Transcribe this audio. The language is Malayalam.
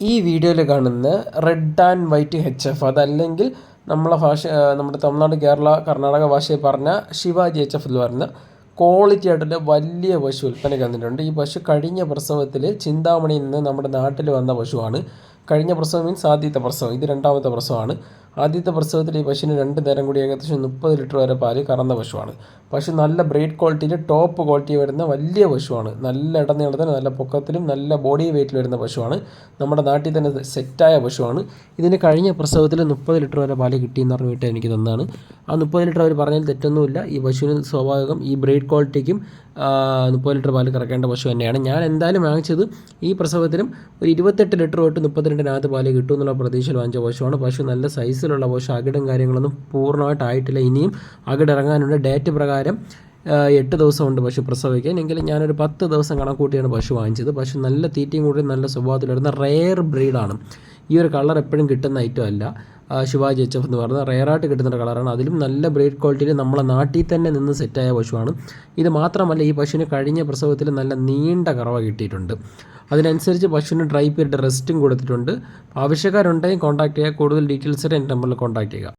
ഈ വീഡിയോയിൽ കാണുന്ന red and white H F അതല്ലെങ്കിൽ നമ്മളെ ഭാഷ നമ്മുടെ തമിഴ്നാട് കേരള കർണാടക ഭാഷയിൽ പറഞ്ഞ ശിവാജി എച്ച് എഫ് എന്ന് പറയുന്ന ക്വാളിറ്റി ആയിട്ടുള്ള വലിയ പശു വിൽപ്പനയ്ക്ക് വന്നിട്ടുണ്ട്. ഈ പശു കഴിഞ്ഞ പ്രസവത്തിൽ ചിന്താമണിയിൽ നിന്ന് നമ്മുടെ നാട്ടിൽ വന്ന പശുവാണ്. കഴിഞ്ഞ പ്രസവം മീൻസ് ആദ്യത്തെ പ്രസവം. ഇത് രണ്ടാമത്തെ പ്രസവമാണ്. ആദ്യത്തെ പ്രസവത്തിൽ ഈ പശുവിന് രണ്ട് നേരം കൂടി ഏകദേശം മുപ്പത് ലിറ്റർ വരെ പാൽ കറന്ന പശുവാണ്. പശു നല്ല ബ്രീഡ് ക്വാളിറ്റിയിൽ ടോപ്പ് ക്വാളിറ്റി വരുന്ന വലിയ പശുവാണ്. നല്ല ഇടനീളത്തിന് നല്ല പൊക്കത്തിലും നല്ല ബോഡി വെയിറ്റിൽ വരുന്ന പശുവാണ്. നമ്മുടെ നാട്ടിൽ തന്നെ സെറ്റായ പശുവാണ്. ഇതിന് കഴിഞ്ഞ പ്രസവത്തിൽ മുപ്പത് ലിറ്റർ വരെ പാൽ കിട്ടിയെന്ന് വീട്ടിൽ എനിക്ക് തന്നതാണ് ആ മുപ്പത് ലിറ്റർ അവർ പറഞ്ഞാൽ തെറ്റൊന്നുമില്ല. ഈ പശുവിന് സ്വാഭാവികം ഈ ബ്രീഡ് ക്വാളിറ്റിക്കും മുപ്പത് ലിറ്റർ പാൽ കറക്കേണ്ട പശു തന്നെയാണ്. ഞാൻ എന്തായാലും വാങ്ങിച്ചത് ഈ പ്രസവത്തിലും ഒരു ഇരുപത്തെട്ട് ലിറ്റർ തൊട്ട് മുപ്പത്തിരണ്ടിനകത്ത് പാൽ കിട്ടും എന്നുള്ള പ്രതീക്ഷയിൽ വാങ്ങിച്ച പശുവാണ് പശു നല്ല സൈസിലുള്ള പശു അകിടും കാര്യങ്ങളൊന്നും പൂർണമായിട്ടായിട്ടില്ല ഇനിയും അകിടിറങ്ങാനുണ്ട് ഡേറ്റ് പ്രകാരം എട്ട് ദിവസമുണ്ട് പശു പ്രസവിക്കാൻ. എങ്കിലും ഞാനൊരു പത്ത് ദിവസം കണക്കൂട്ടിയാണ് പശു വാങ്ങിച്ചത്. പശു നല്ല തീറ്റയും കൂടി നല്ല സ്വഭാവത്തിൽ വരുന്ന റെയർ ബ്രീഡാണ്. ഈ ഒരു കളർ എപ്പോഴും കിട്ടുന്ന ഐറ്റം അല്ല. ശിവാജി എച്ച് എഫ് എന്ന് പറയുന്നത് റെയറായിട്ട് കിട്ടുന്ന കളറാണ്. അതിലും നല്ല ബ്രീഡ് ക്വാളിറ്റിയിൽ നമ്മളെ നാട്ടിൽ തന്നെ നിന്ന് സെറ്റായ പശുവാണ്. ഇത് മാത്രമല്ല ഈ പശുവിന് കഴിഞ്ഞ പ്രസവത്തിൽ നല്ല നീണ്ട കറവ കിട്ടിയിട്ടുണ്ട്. അതിനനുസരിച്ച് പശുവിന് ഡ്രൈ പീരീഡ് റെസ്റ്റും കൊടുത്തിട്ടുണ്ട്. ആവശ്യക്കാരുണ്ടെങ്കിൽ കോൺടാക്ട് ചെയ്യുക. കൂടുതൽ ഡീറ്റെയിൽസ് എന്റെ നമ്പറിൽ കോൺടാക്ട് ചെയ്യുക.